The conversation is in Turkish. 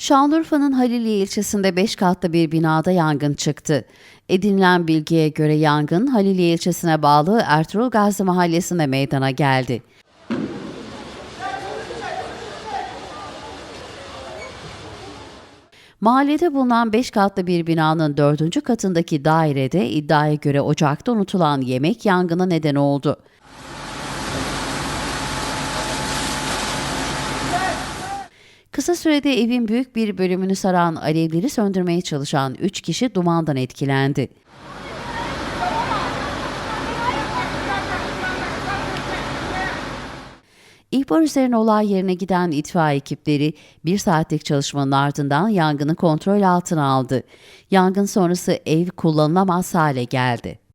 Şanlıurfa'nın Haliliye ilçesinde 5 katlı bir binada yangın çıktı. Edinilen bilgiye göre yangın Haliliye ilçesine bağlı Ertuğrul Gazi mahallesinde meydana geldi. Mahallede bulunan 5 katlı bir binanın 4. katındaki dairede iddiaya göre ocakta unutulan yemek yangına neden oldu. Kısa sürede evin büyük bir bölümünü saran alevleri söndürmeye çalışan 3 kişi dumandan etkilendi. İhbar üzerine olay yerine giden itfaiye ekipleri bir saatlik çalışmanın ardından yangını kontrol altına aldı. Yangın sonrası ev kullanılamaz hale geldi.